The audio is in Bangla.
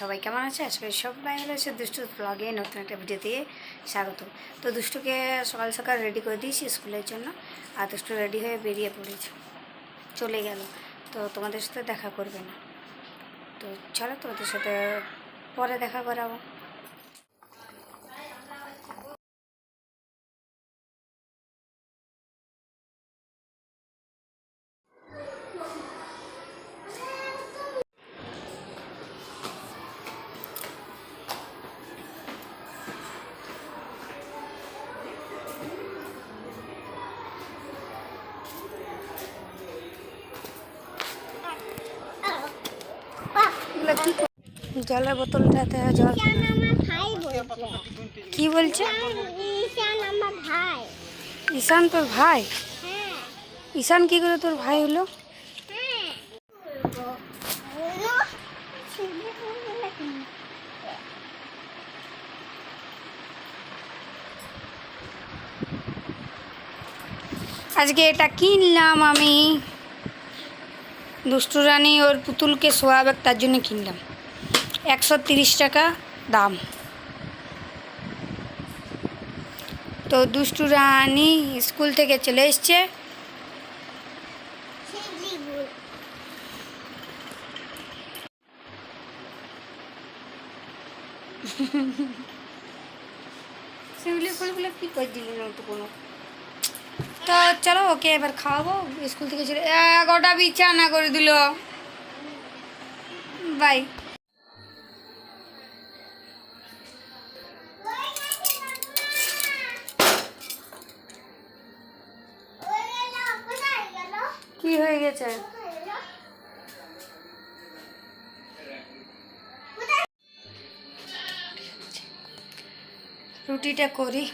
সবাই কেমন আছে? আজকে সবাই ভালো আছে। দুষ্টু ব্লগে নতুন একটা ভিডিও দিয়ে স্বাগত তো দুষ্টুকে সকাল সকাল রেডি করে দিয়েছি স্কুলের জন্য। আর দুষ্টু রেডি হয়ে বেরিয়ে পড়েছে। চলে গেল। তো তোমাদের সাথে দেখা করবে না। তো চলো তোমাদের সাথে পরে দেখা করাবো। জলের বোতলটাতে জল। কি বলছে? ঈশান তোর ভাই? ঈশান কি করে তোর ভাই হলো? আজকে এটা কিনলাম আমি। দুষ্টু রানী ওর পুতুলকে শোয়াবে তার জন্য কিনলাম। একশো তিরিশ টাকা দাম। তো দুষ্টু রানী স্কুল থেকে চলে এসছে। সেগুলি ফুলগুলো কী করে দিলি না তো কোনো তো চলো, ওকে এবার খাওয়াবো, স্কুল থেকে চলে এগারোটা বিছানা করে দিল। বাই। কি হয়ে গেছে? রুটিটা করি।